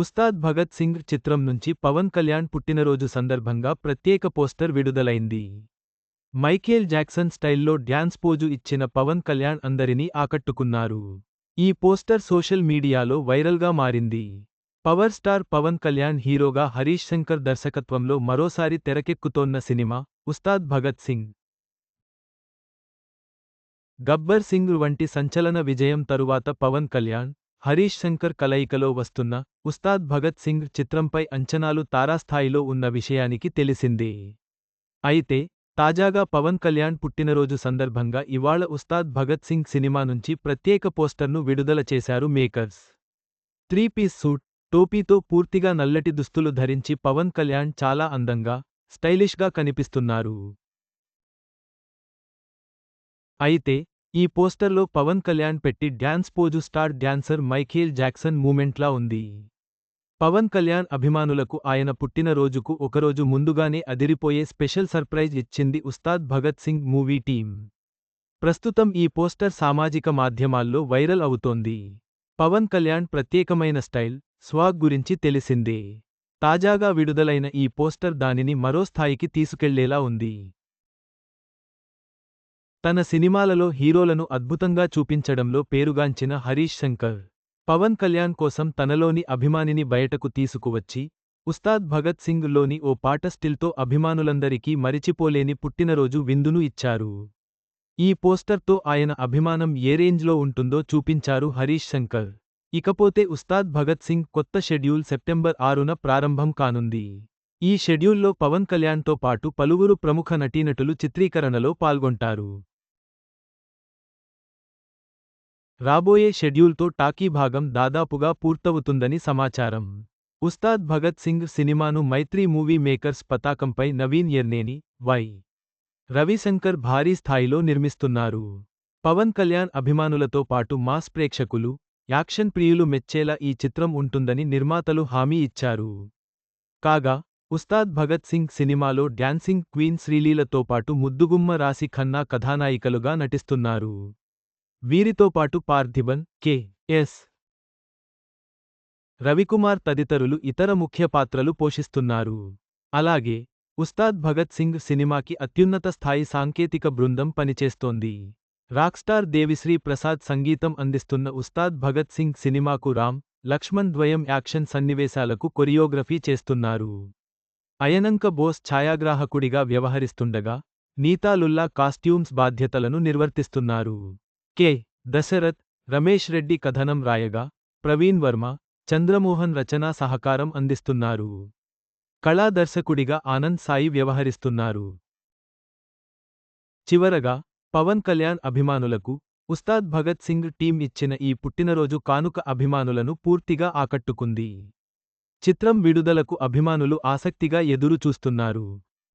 ఉస్తాద్ భగత్ సింగ్ చిత్రం నుంచి పవన్ కళ్యాణ్ పుట్టినరోజు సందర్భంగా ప్రత్యేక పోస్టర్ విడుదలైంది. మైకేల్ జాక్సన్ స్టైల్లో డ్యాన్స్ పోజు ఇచ్చిన పవన్ కళ్యాణ్ అందరినీ ఆకట్టుకున్నారు. ఈ పోస్టర్ సోషల్ మీడియాలో వైరల్గా మారింది. పవర్ స్టార్ పవన్ కళ్యాణ్ హీరోగా హరీష్ శంకర్ దర్శకత్వంలో మరోసారి తెరకెక్కుతోన్న సినిమా ఉస్తాద్ భగత్ సింగ్. గబ్బర్ సింగ్ వంటి సంచలన విజయం తరువాత పవన్ కళ్యాణ్ హరీష్ శంకర్ కలయికలో వస్తున్న ఉస్తాద్ భగత్ సింగ్ చిత్రంపై అంచనాలు తారాస్థాయిలో ఉన్న విషయానికి తెలిసిందే. అయితే తాజాగా పవన్ కళ్యాణ్ పుట్టినరోజు సందర్భంగా ఇవాళ ఉస్తాద్ భగత్ సింగ్ సినిమా నుంచి ప్రత్యేక పోస్టర్ను విడుదల చేశారు మేకర్స్. త్రీ పీస్ సూట్ టోపీతో పూర్తిగా నల్లటి దుస్తులు ధరించి పవన్ కళ్యాణ్ చాలా అందంగా స్టైలిష్గా కనిపిస్తున్నారు. అయితే ఈ పోస్టర్లో పవన్ కళ్యాణ్ పెట్టి dance pose star dancer Michael Jackson మూమెంట్లా ఉంది. పవన్ కళ్యాణ్ అభిమానులకు ఆయన పుట్టినరోజుకు ఒకరోజు ముందుగానే అదిరిపోయే స్పెషల్ సర్ప్రైజ్ ఇచ్చింది ఉస్తాద్ భగత్ సింగ్ మూవీ టీం ప్రస్తుతం ఈ పోస్టర్ సామాజిక మాధ్యమాల్లో వైరల్ అవుతోంది. పవన్ కళ్యాణ్ ప్రత్యేకమైన స్టైల్ స్వాగ్ గురించి తెలిసిందే. తాజాగా విడుదలైన ఈ పోస్టర్ దానిని మరో స్థాయికి తీసుకెళ్ళేలా ఉంది. తన సినిమాలలో హీరోలను అద్భుతంగా చూపించడంలో పేరుగాంచిన హరీష్ శంకర్ పవన్ కళ్యాణ్ కోసం తనలోని అభిమానిని బయటకు తీసుకువచ్చి ఉస్తాద్ భగత్ సింగ్లోని ఓ పాట స్టిల్తో అభిమానులందరికీ మరిచిపోలేని పుట్టినరోజు విందును ఇచ్చారు. ఈ పోస్టర్తో ఆయన అభిమానం ఏ రేంజ్లో ఉంటుందో చూపించారు హరీష్ శంకర్. ఇకపోతే ఉస్తాద్ భగత్ సింగ్ కొత్త షెడ్యూల్ సెప్టెంబర్ ఆరున ప్రారంభం కానుంది. ఈ షెడ్యూల్లో పవన్ కళ్యాణ్తో పాటు పలువురు ప్రముఖ నటీనటులు చిత్రీకరణలో పాల్గొంటారు. రాబోయే షెడ్యూల్తో టాకీ భాగం దాదాపుగా పూర్తవుతుందని సమాచారం. ఉస్తాద్ భగత్ సింగ్ సినిమాను మైత్రి మూవీ మేకర్స్ పతాకంపై నవీన్ ఎర్నేని వై. రవిశంకర్ భారీ స్థాయిలో నిర్మిస్తున్నారు. పవన్ కళ్యాణ్ అభిమానులతో పాటు మాస్ ప్రేక్షకులు యాక్షన్ ప్రియులు మెచ్చేలా ఈ చిత్రం ఉంటుందని నిర్మాతలు హామీ ఇచ్చారు. కాగా ఉస్తాద్ భగత్ సింగ్ సినిమాలో డ్యాన్సింగ్ క్వీన్ శ్రీలీలతో పాటు ముద్దుగుమ్మ రాశి ఖన్నా కథానాయికలుగా నటిస్తున్నారు. వీరితో పాటు పార్థిబన్ కె. ఎస్. రవికుమార్ తదితరులు ఇతర ముఖ్య పాత్రలు పోషిస్తున్నారు. అలాగే ఉస్తాద్ భగత్ సింగ్ సినిమాకి అత్యున్నత స్థాయి సాంకేతిక బృందం పనిచేస్తోంది. రాక్స్టార్ దేవిశ్రీ ప్రసాద్ సంగీతం అందిస్తున్న ఉస్తాద్ భగత్ సింగ్ సినిమాకు రామ్ లక్ష్మణ్ ద్వయం యాక్షన్ సన్నివేశాలకు కొరియోగ్రఫీ చేస్తున్నారు. అయనంక బోస్ ఛాయాగ్రాహకుడిగా వ్యవహరిస్తుండగా నీతాలుల్లా కాస్ట్యూమ్స్ బాధ్యతలను నిర్వర్తిస్తున్నారు. కె. దశరథ్ రమేష్ రెడ్డి కథనం రాయగా ప్రవీణ్ వర్మ చంద్రమోహన్ రచనా సహకారం అందిస్తున్నారు. కళా దర్శకుడిగా ఆనంద్ సాయి వ్యవహరిస్తున్నారు. చివరగా పవన్ కళ్యాణ్ అభిమానులకు ఉస్తాద్ భగత్ సింగ్ టీం ఇచ్చిన ఈ పుట్టినరోజు కానుక అభిమానులను పూర్తిగా ఆకట్టుకుంది. చిత్రం విడుదలకు అభిమానులు ఆసక్తిగా ఎదురు చూస్తున్నారు